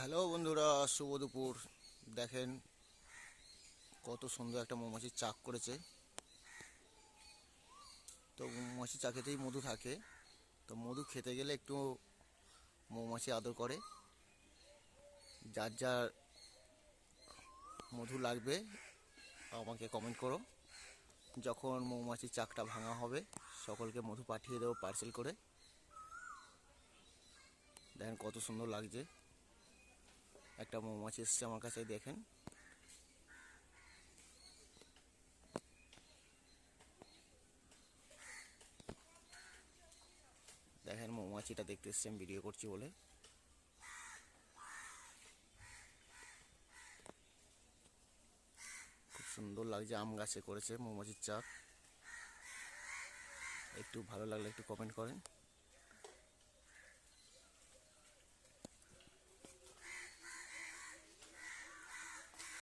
Hello বন্ধুরা, শুভ দুপুর। দেখেন কত সুন্দর একটা মৌমাছির চাক করেছে। তো মৌমাছি চাকেতেই মধু থাকে। তো মধু খেতে গেলে একটু মৌমাছি আদর করে। যার যার মধু লাগবে, আমাকে কমেন্ট করো। যখন মৌমাছির চাকটা ভাঙা হবে, সকলকে মধু পাঠিয়ে দেবো পার্সেল করে। দেখেন কত সুন্দর লাগছে। একটা মৌমাছি এসছে আমার কাছে, দেখেন। দেখেন, মৌমাছিটা দেখতে এসছে, আমি ভিডিও করছি বলে। খুব সুন্দর লাগছে, আম গাছে করেছে মৌমাছির চাক একটু ভালো লাগলে একটু কমেন্ট করেন।